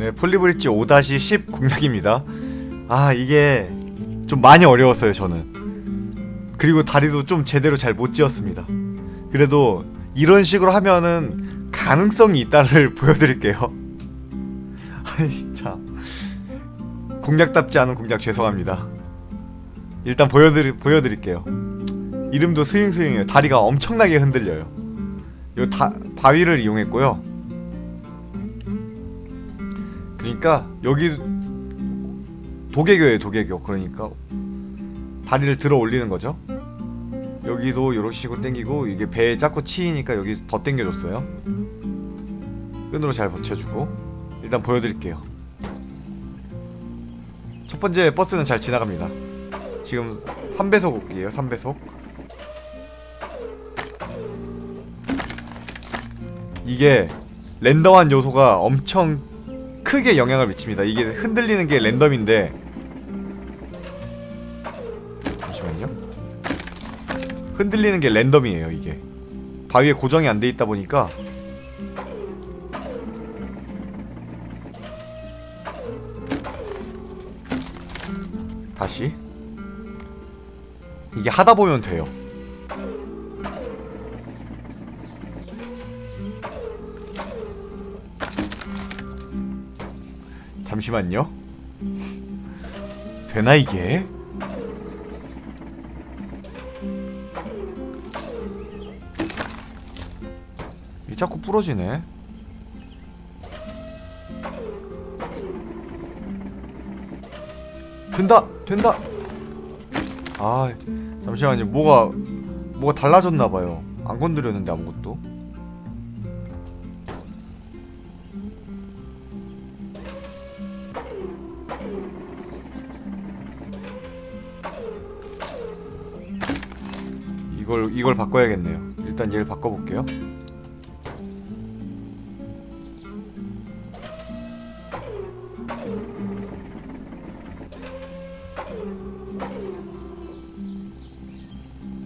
네, 폴리브릿지 5-10 공략입니다. 아, 이게 좀 많이 어려웠어요, 저는. 그리고 다리도 좀 제대로 잘 못 지었습니다. 그래도 이런 식으로 하면은 가능성이 있다를 보여드릴게요. 아이, 참. 공략답지 않은 공략 죄송합니다. 일단 보여드리, 보여드릴게요. 이름도 스윙스윙이에요. 다리가 엄청나게 흔들려요. 요 다, 바위를 이용했고요. 그러니까 여기 도개교예요 도개교. 그러니까 다리를 들어 올리는 거죠. 여기도 이런 식으로 당기고 이게 배에 자꾸 치이니까 여기 더 당겨줬어요. 끈으로 잘 받쳐주고 일단 보여드릴게요. 첫 번째 버스는 잘 지나갑니다. 지금 3배속이에요 3배속. 이게 랜덤한 요소가 엄청 크게 영향을 미칩니다. 이게 흔들리는 게 랜덤인데 잠시만요. 흔들리는 게 랜덤이에요. 이게 바위에 고정이 안 돼 있다 보니까 다시 이게 하다 보면 돼요. 잠시만요. 되나 이게? 이 자꾸 부러지네. 된다, 된다. 아, 잠시만요. 뭐가 뭐가 달라졌나 봐요. 안 건드렸는데 아무것도. 이걸 이걸 바꿔야겠네요. 일단 얘를 바꿔볼게요.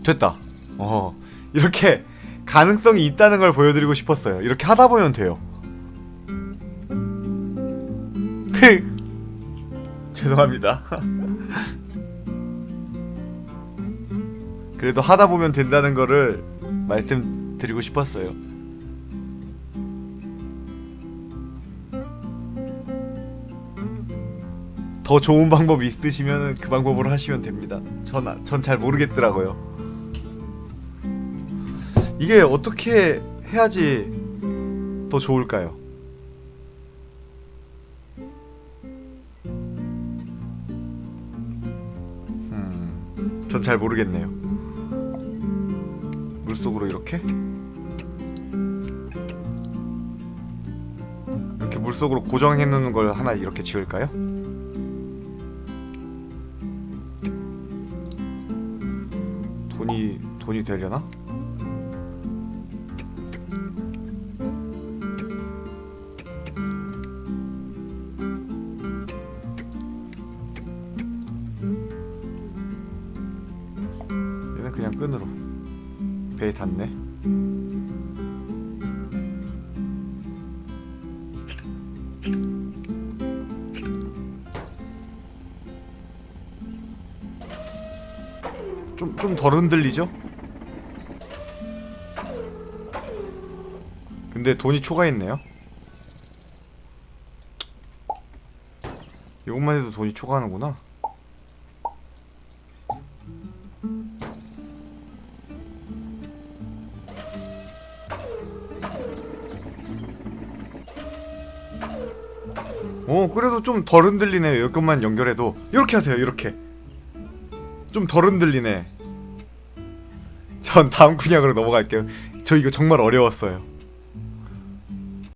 됐다. 어 이렇게 가능성이 있다는 걸 보여드리고 싶었어요. 이렇게 하다 보면 돼요. 죄송합니다. 그래도 하다 보면 된다는 거를 말씀드리고 싶었어요. 더 좋은 방법이 있으시면 그 방법으로 하시면 됩니다. 전 전 잘 모르겠더라고요. 이게 어떻게 해야지 더 좋을까요? 음, 전 잘 모르겠네요. 물속으로 이렇게 이렇게 물속으로 고정해 놓는 걸 하나 이렇게 지을까요? 돈이 돈이 되려나? 얘는 그냥 끈으로 배에 닿네. 좀 좀 덜 흔들리죠? 근데 돈이 초과했네요. 이것만 해도 돈이 초과하는구나. 어 그래도 좀 덜 흔들리네요 여기만 연결해도. 이렇게 하세요 이렇게. 좀 덜 흔들리네. 전 다음 분야로 넘어갈게요. 저 이거 정말 어려웠어요